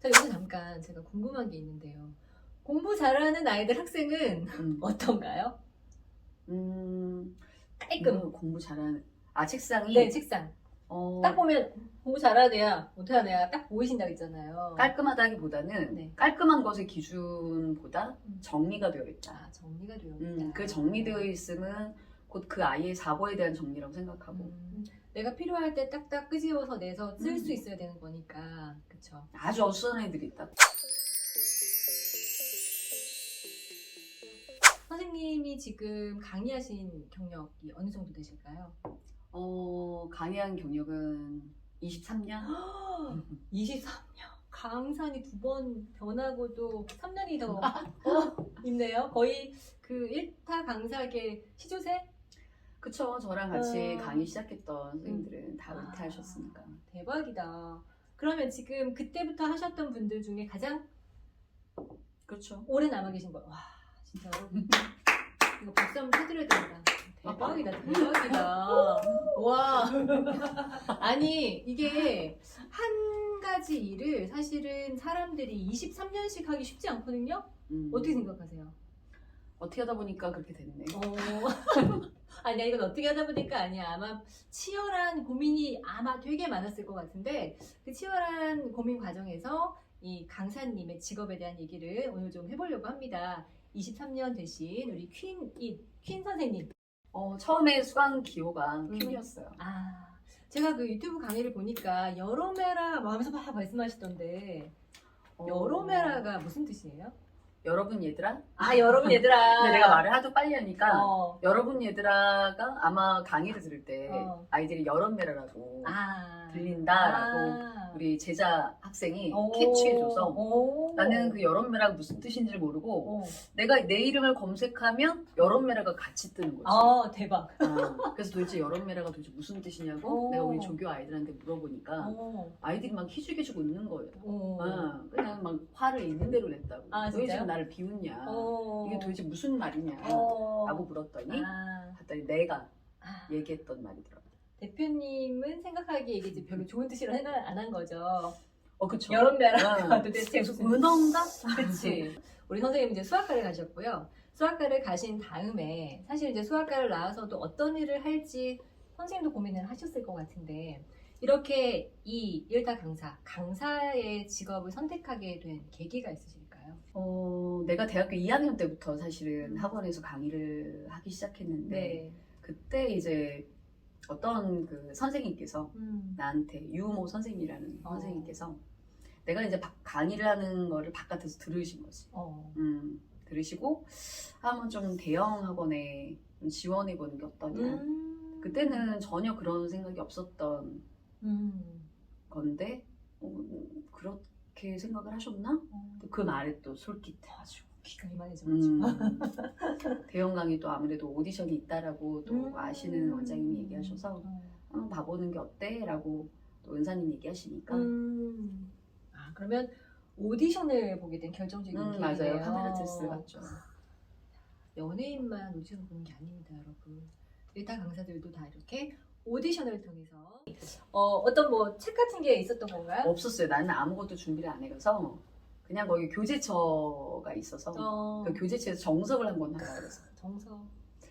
자, 여기서 잠깐 제가 궁금한 게 있는데요. 공부 잘하는 아이들 학생은 음, 어떤가요? 음, 깔끔. 음, 공부 잘하는 아 책상이 네, 책상. 어, 딱 보면 공부 잘하는 애야, 못하는 애야 딱 보이신다고 했잖아요. 깔끔하다기보다는 네. 깔끔한 것의 기준보다 음. 정리가 되어 있다. 아, 정리가 되어 있다. 음, 그 정리되어 있음은 곧 그 아이의 사고에 대한 정리라고 생각하고 음, 내가 필요할 때 딱딱 끄집어서 내서 쓸 음. 수 있어야 되는 거니까. 그쵸. 아주 어수선한 애들이 있다. 선생님이 지금 강의하신 경력이 어느 정도 되실까요? 어, 강의한 경력은 23년? 23년. 강산이 두 번 변하고도 3년이 더 어, 있네요. 거의 그 1타 강사계 시조새? 그쵸. 저랑 같이 어. 강의 시작했던 선생님들은 다 아. 은퇴하셨으니까. 대박이다. 그러면 지금 그때부터 하셨던 분들 중에 가장 그렇죠. 오래 남아 계신 거. 와, 진짜 여러분. 이거 박수 한번 쳐드려야 된다. 대박이다, 대박이다. 와. 아니, 이게 한 가지 일을 사실은 사람들이 23년씩 하기 쉽지 않거든요? 음. 어떻게 생각하세요? 어떻게 하다 보니까 그렇게 됐네. 어. 아니야, 이건 어떻게 하다 보니까 아니야. 아마 치열한 고민이 아마 되게 많았을 것 같은데, 그 치열한 고민 과정에서 이 강사님의 직업에 대한 얘기를 오늘 좀 해보려고 합니다. 23년 되신 우리 퀸, 이, 퀸 선생님. 어, 처음에 수강 기호가 음. 퀸이었어요. 아, 제가 그 유튜브 강의를 보니까 여로메라 뭐 하면서 막 말씀하시던데, 어, 여로메라가 무슨 뜻이에요? 여러분 얘들아? 아, 여러분 얘들아. 근데 내가 말을 하도 빨리 하니까 어. 여러분 얘들아가 아마 강의를 들을 때 어. 아이들이 여름메라라고 아. 들린다라고 아. 우리 제자 학생이 오. 캐치해줘서 오. 나는 그 여름메라가 무슨 뜻인지를 모르고 어. 내가 내 이름을 검색하면 여름메라가 같이 뜨는 거지. 아 대박. 어, 그래서 도대체 여름메라가 도대체 무슨 뜻이냐고 오. 내가 우리 조교 아이들한테 물어보니까 어. 아이들이 막 희죽희죽 웃는 거예요. 어. 어, 화를 있는 대로 냈다고. 아, 너희 진짜요? 지금 나를 비웃냐? 어. 이게 도대체 무슨 말이냐? 어. 라고 물었더니 아. 봤더니 내가 아. 얘기했던 말이더라고. 대표님은 생각하기에 이게 이제 별로 좋은 뜻이라 생각 안한 거죠. 어, 그쵸. 여름메라가 어. 도대체 무슨 무슨 은어인가? 그치. 우리 선생님 이제 수학과를 가셨고요. 수학과를 가신 다음에 사실 이제 수학과를 나와서도 어떤 일을 할지 선생님도 고민을 하셨을 것 같은데 이렇게 이 일타 강사, 강사의 직업을 선택하게 된 계기가 있으실까요? 어, 내가 대학교 2학년 때부터 사실은 음. 학원에서 강의를 하기 시작했는데 네. 그때 이제 어떤 그 선생님께서 음. 나한테 유모 선생님이라는 어. 선생님께서 내가 이제 바- 강의를 하는 거를 바깥에서 들으신 거지. 어. 음, 들으시고 한번 좀 대형 학원에 좀 지원해 보는 게 어떠냐. 음. 그때는 전혀 그런 생각이 없었던 음. 건데 어, 그렇게 생각을 하셨나? 어. 또그 말에 또 솔깃해. 아주 귀가 이만해져가지고. 음, 대형 강의 또 아무래도 오디션이 있다라고 또 음. 아시는 원장님이 얘기하셔서 어. 한번 봐보는 게 어때? 라고 또 은사님 얘기하시니까 음. 아 그러면 오디션을 보게 된 결정적인 음. 맞아요. 카메라 테스트 봤죠. 연예인만 오디션 보는 게 아닙니다, 여러분. 일타 강사들도 다 이렇게 오디션을 통해서 어, 어떤 뭐 책 같은 게 있었던 건가요? 없었어요. 나는 아무것도 준비를 안 해서 그냥 거기 교재처가 있어서 어, 그 교재처에서 정석을 한번 하라 그랬어. 정서.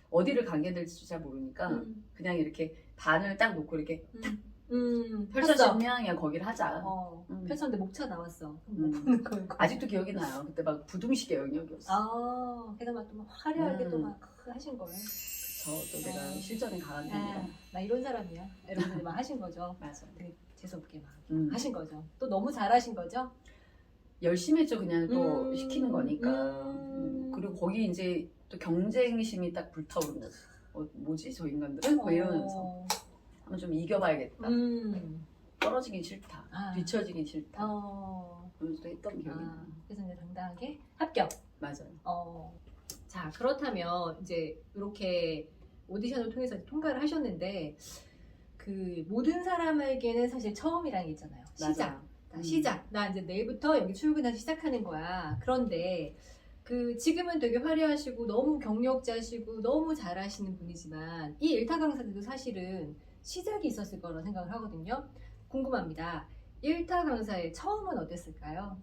어디를 가게 될지 잘 모르니까 음, 그냥 이렇게 반을 딱 놓고 이렇게 음, 음, 펼쳐지면 그냥 거기를 하자. 어, 음. 펼쳤는데 목차 나왔어. 음. 보는 거고. 아직도 기억이 나요. 그때 막 부둥시개 영역이었어. 아, 게다가 또막 화려하게 음. 또 막 하신 거예요. 저또 내가 어. 실전에 강한 아, 편이라. 나 이런 사람이야. 이러면서 막 하신 거죠. 맞아. 되게 재수없게 막 음. 하신 거죠. 또 너무 잘하신 거죠. 열심히 했죠. 그냥 또 음. 시키는 거니까. 음. 음. 그리고 거기 이제 또 경쟁심이 딱 불타오르는. 어, 뭐지 저 인간들은? 뭐 이러면서 어, 한번 좀 이겨봐야겠다. 음. 떨어지긴 싫다. 아. 뒤처지긴 싫다. 어. 그러면서 또 했던 기억이 아, 나. 그래서 이제 당당하게 합격. 맞아요. 어. 자, 그렇다면 이제 이렇게 오디션을 통해서 통과를 하셨는데 그 모든 사람에게는 사실 처음이라는 게 있잖아요. 시작. 나 음. 시작. 나 이제 내일부터 여기 출근하기 시작하는 거야. 그런데 그 지금은 되게 화려하시고 너무 경력자시고 너무 잘하시는 분이지만 이 일타 강사들도 사실은 시작이 있었을 거라 생각을 하거든요. 궁금합니다. 일타 강사의 처음은 어땠을까요?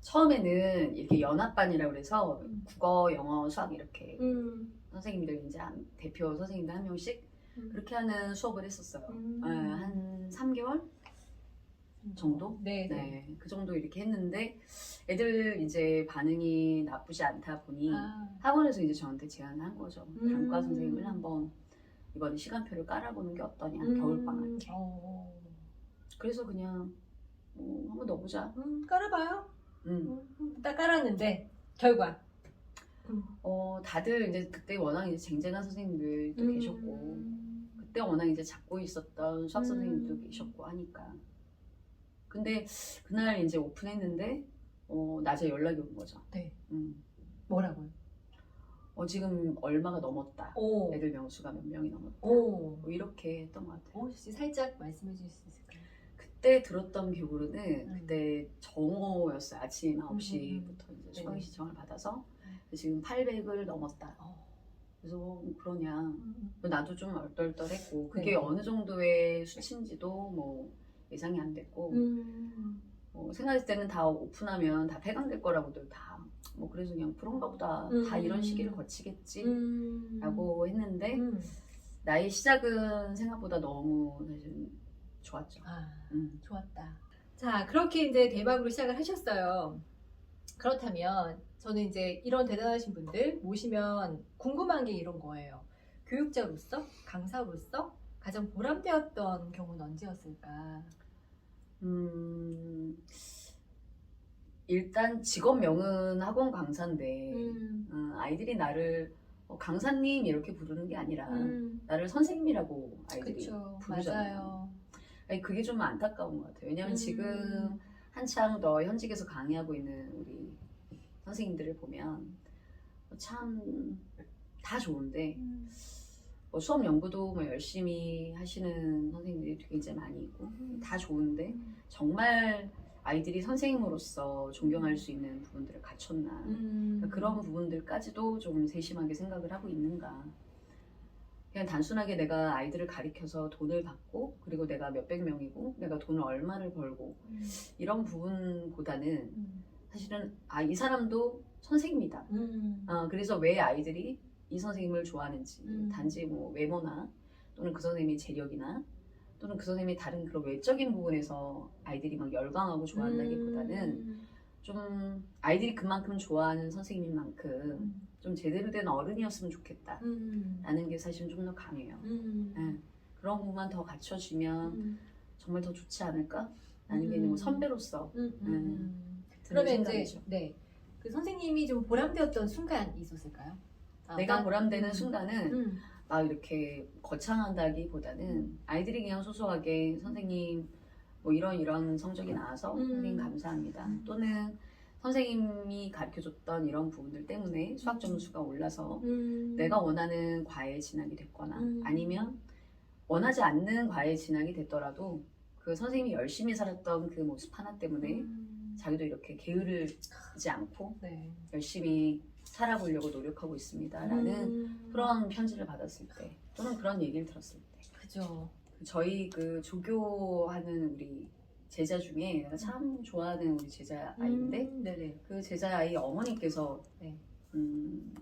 처음에는 이렇게 연합반이라고 그래서 음. 국어, 영어, 수학 이렇게 음. 선생님들 이제 한- 대표 선생님들 한 명씩 음. 그렇게 하는 수업을 했었어요. 음. 네, 한 3개월 정도? 네, 네. 네, 그 정도 이렇게 했는데 애들 이제 반응이 나쁘지 않다 보니 아, 학원에서 이제 저한테 제안을 한 거죠. 음. 단과 선생님을 한번 이번에 시간표를 깔아보는 게 어떠냐, 음. 겨울방학에. 어. 그래서 그냥 뭐 한번 넣어보자. 음, 깔아봐요. 음. 음, 딱 깔았는데 결과. 어, 다들 이제 그때 워낙 이제 쟁쟁한 선생님들도 음. 계셨고 그때 워낙 이제 잡고 있었던 수학 선생님도 음. 계셨고 하니까. 근데 그날 이제 오픈했는데 어, 낮에 연락이 온 거죠. 네. 음. 뭐라고요? 어, 지금 얼마가 넘었다. 오. 애들 명수가 몇 명이 넘었다. 오. 뭐 이렇게 했던 것 같아요. 어, 혹시 살짝 말씀해 주실 수 있을까요? 그때 들었던 기억으로는 음. 그때 정오였어요. 아침 9시부터 음. 이제 수강이 네. 신청을 받아서 네. 지금 800을 넘었다. 어. 그래서 뭐 그러냐. 음. 나도 좀 얼떨떨했고 그게 네. 어느 정도의 수치인지도 뭐 예상이 안 됐고 음. 뭐 생각했을 때는 다 오픈하면 다 폐강될 거라고들 다 뭐 그래서 그냥 그런가 보다 다 음. 이런 시기를 거치겠지 음. 라고 했는데 음. 나의 시작은 생각보다 너무 사실 좋았죠. 아. 음. 좋았다. 자, 그렇게 이제 대박으로 시작을 하셨어요. 그렇다면 저는 이제 이런 대단하신 분들 모시면 궁금한 게 이런 거예요. 교육자로서, 강사로서 가장 보람되었던 경우는 언제였을까? 음, 일단 직업명은 학원 강사인데 음. 어, 아이들이 나를 어, 강사님 이렇게 부르는 게 아니라 음. 나를 선생님이라고 아이들이 그쵸. 부르잖아요. 맞아요. 아니, 그게 좀 안타까운 것 같아요. 왜냐하면 음. 지금 한창 더 현직에서 강의하고 있는 우리 선생님들을 보면 참 다 좋은데 음. 뭐 수업 연구도 뭐 열심히 하시는 선생님들이 굉장히 많이 있고 다 좋은데 정말 아이들이 선생님으로서 존경할 수 있는 부분들을 갖췄나 음. 그러니까 그런 부분들까지도 좀 세심하게 생각을 하고 있는가 그냥 단순하게 내가 아이들을 가리켜서 돈을 받고 그리고 내가 몇백 명이고 내가 돈을 얼마를 벌고 음. 이런 부분보다는 음. 사실은 아 이 사람도 선생님이다 음. 어, 그래서 왜 아이들이 이 선생님을 좋아하는지 음. 단지 뭐 외모나 또는 그 선생님의 재력이나 또는 그 선생님이 다른 그런 외적인 부분에서 아이들이 막 열광하고 좋아한다기보다는 음. 좀 아이들이 그만큼 좋아하는 선생님인 만큼 음. 좀 제대로 된 어른이었으면 좋겠다 음. 라는 게 사실은 좀 더 강해요 음. 네. 그런 부분만 더 갖춰지면 음. 정말 더 좋지 않을까? 라는 게 음. 뭐 선배로서 음. 음. 드는 그러면 이제 생각이죠. 네. 그 선생님이 좀 보람되었던 순간이 있었을까요? 아, 내가 난- 보람되는 음. 순간은 음. 막 이렇게 거창하다기보다는 아이들이 그냥 소소하게 선생님 뭐 이런 이런 성적이 나와서 음. 선생님 감사합니다. 음. 또는 선생님이 가르쳐줬던 이런 부분들 때문에 수학 점수가 올라서 음. 내가 원하는 과에 진학이 됐거나 음. 아니면 원하지 않는 과에 진학이 됐더라도 그 선생님이 열심히 살았던 그 모습 하나 때문에 음. 자기도 이렇게 게으르지 않고 네. 열심히 살아보려고 노력하고 있습니다라는 음. 그런 편지를 받았을 때 또는 그런 얘기를 들었을 때 그죠. 저희 그 조교하는 우리 제자 중에 내가 참 좋아하는 우리 제자 아이인데 음. 네네. 그 제자 아이 어머니께서 네. 음,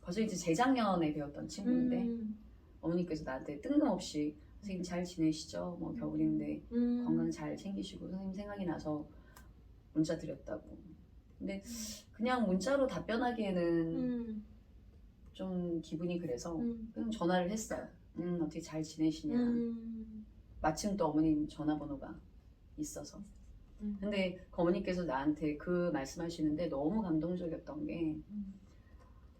벌써 이제 재작년에 배웠던 친구인데 음. 어머니께서 나한테 뜬금없이 선생님 잘 지내시죠? 뭐 겨울인데 음. 건강 잘 챙기시고 선생님 생각이 나서 문자 드렸다고. 근데 그냥 문자로 답변하기에는 음. 좀 기분이 그래서 음. 그냥 전화를 했어요. 음, 어떻게 잘 지내시냐. 음. 마침 또 어머님 전화번호가 있어서. 음. 근데 그 어머니께서 나한테 그 말씀하시는데 너무 감동적이었던 게 음.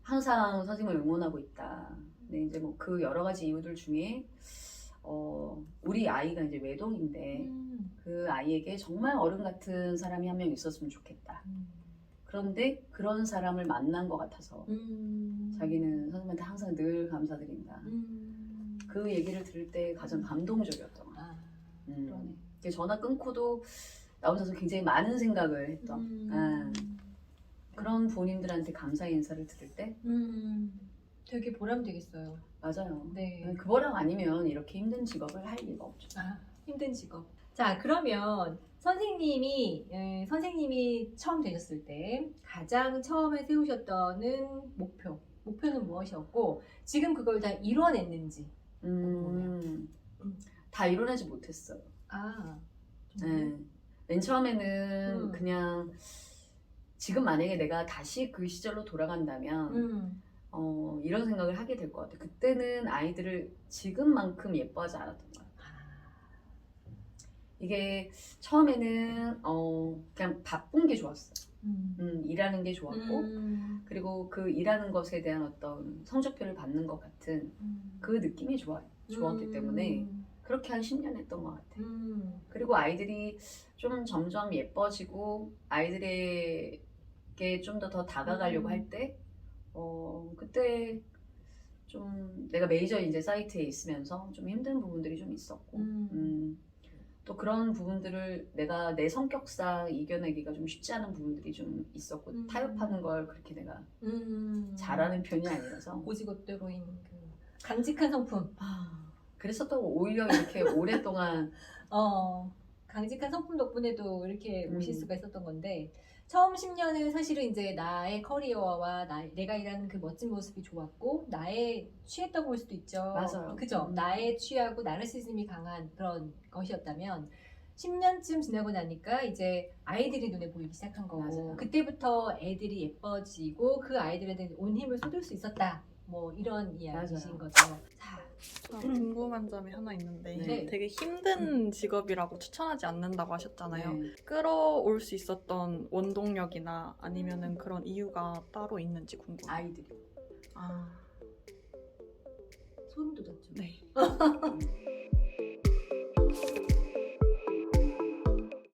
항상 선생님을 응원하고 있다. 근데 이제 뭐 그 여러 가지 이유들 중에 어, 우리 아이가 이제 외동인데 음. 그 아이에게 정말 어른 같은 사람이 한 명 있었으면 좋겠다. 음. 그런데 그런 사람을 만난 것 같아서 음. 자기는 선생님한테 항상 늘 감사드린다. 음. 그 얘기를 들을 때 가장 감동적이었던 것 같아요. 아, 음. 그러네. 이게 전화 끊고도 나 혼자서 굉장히 많은 생각을 했던 음. 아, 그런 본인들한테 감사의 인사를 들을 때 음. 되게 보람되겠어요. 맞아요. 네. 그거랑 아니면 이렇게 힘든 직업을 할 리가 없죠. 아, 힘든 직업. 자, 그러면 선생님이 에, 선생님이 처음 되셨을 때 가장 처음에 세우셨던 목표, 목표는 무엇이었고 지금 그걸 다 이뤄냈는지. 음, 다 이뤄내지 못했어요. 아, 네. 맨 처음에는 음. 그냥 지금 만약에 내가 다시 그 시절로 돌아간다면 음, 어, 이런 생각을 하게 될 것 같아. 그때는 아이들을 지금만큼 예뻐하지 않았던 것 같아. 이게 처음에는 어, 그냥 바쁜 게 좋았어. 음, 음, 일하는 게 좋았고 음, 그리고 그 일하는 것에 대한 어떤 성적표를 받는 것 같은 음. 그 느낌이 좋아, 좋았기 음, 때문에 그렇게 한 10년 했던 것 같아. 음, 그리고 아이들이 좀 점점 예뻐지고 아이들에게 좀 더 더 다가가려고 음. 할 때, 어, 그때 좀 내가 메이저 이제 사이트에 있으면서 좀 힘든 부분들이 좀 있었고, 음. 음, 또 그런 부분들을 내가 내 성격상 이겨내기가 좀 쉽지 않은 부분들이 좀 있었고, 음. 타협하는 걸 그렇게 내가 음. 잘하는 편이 아니라서. 고지고대로인 그 강직한 성품. 아, 그래서 또 오히려 이렇게 오랫동안 어, 강직한 성품 덕분에도 이렇게 오실 음. 수가 있었던 건데, 처음 10년은 사실은 이제 나의 커리어와 나, 내가 일하는 그 멋진 모습이 좋았고, 나의 취했던 걸 수도 있죠. 맞아요. 그죠? 음. 나의 취하고 나르시즘이 강한 그런 것이었다면, 10년쯤 지나고 나니까 이제 아이들이 눈에 보이기 시작한 거고, 맞아요. 그때부터 애들이 예뻐지고, 그 아이들한테 온 힘을 쏟을 수 있었다. 뭐 이런 이야기신 맞아요. 거죠. 자, 저 궁금한 점이 하나 있는데 네. 되게 힘든 직업이라고 추천하지 않는다고 하셨잖아요. 네. 끌어올 수 있었던 원동력이나 아니면은 그런 이유가 따로 있는지 궁금해요. 아이들이. 아, 소름 돋았죠. 네.